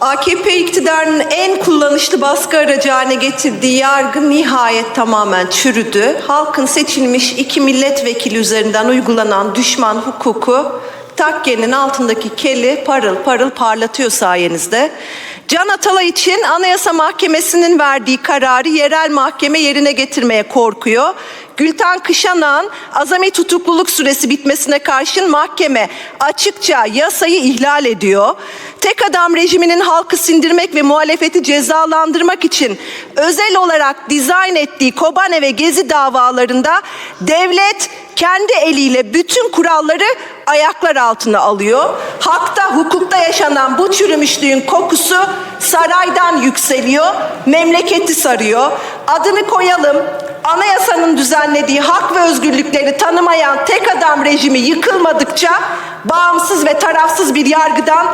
AKP iktidarının en kullanışlı baskı aracı haline getirdiği yargı nihayet tamamen çürüdü. Halkın seçilmiş iki milletvekili üzerinden uygulanan düşman hukuku takkenin altındaki keli parıl parıl parlatıyor sayenizde. Can Atalay için Anayasa Mahkemesi'nin verdiği kararı yerel mahkeme yerine getirmeye korkuyor. Gülten Kışanan azami tutukluluk süresi bitmesine karşın mahkeme açıkça yasayı ihlal ediyor. Tek adam rejiminin halkı sindirmek ve muhalefeti cezalandırmak için özel olarak dizayn ettiği Kobane ve Gezi davalarında devlet kendi eliyle bütün kuralları ayaklar altına alıyor. Hakta, hukukta yaşanan bu çürümüşlüğün kokusu saraydan yükseliyor, memleketi sarıyor. Adını koyalım. Anayasanın düzenlediği hak ve özgürlükleri tanımayan tek adam rejimi yıkılmadıkça bağımsız ve tarafsız bir yargıdan